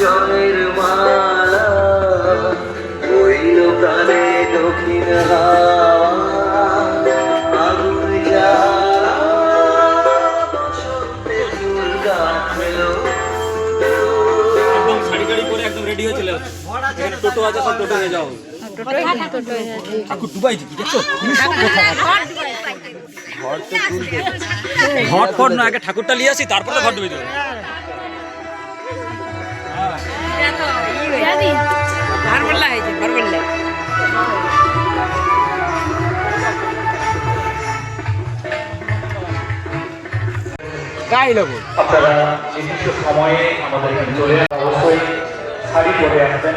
জয়ের মালা বইল প্রাণে দক্ষিণ আগুন জ্বালা ফুল গাছলো একদম শাড়ি গাড়ি পরে একদম রেডি হয়ে চলে এখানে টোটো আছে সব টোটো যাও। ঠাকুর ডুবাই দিবি দেখছ? ঘট ফট না আগে ঠাকুরটা নিয়ে আসি তারপরে ঘর ডুবে দেবে ভারবল্লা হয়েছে ভারবল্লা। আপনারা নির্দিষ্ট সময়ে আমাদের চলে অবশ্যই শাড়ি পরে আসবেন।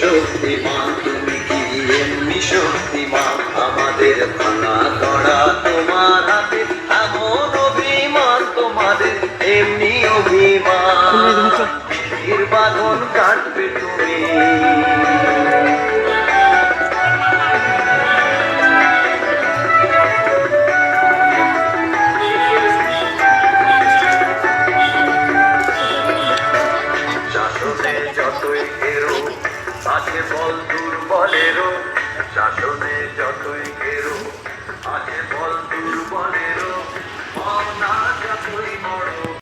বাঁধন মা তুমি কি এমনি শক্তিমান আমাদের ভাঙা করা তোমার হাতে এমন অভিমান। তোমাদের এমনি অভিমান বাঁধন কাটবে তুমি। বল দুর্বলেরও শাসনে যতই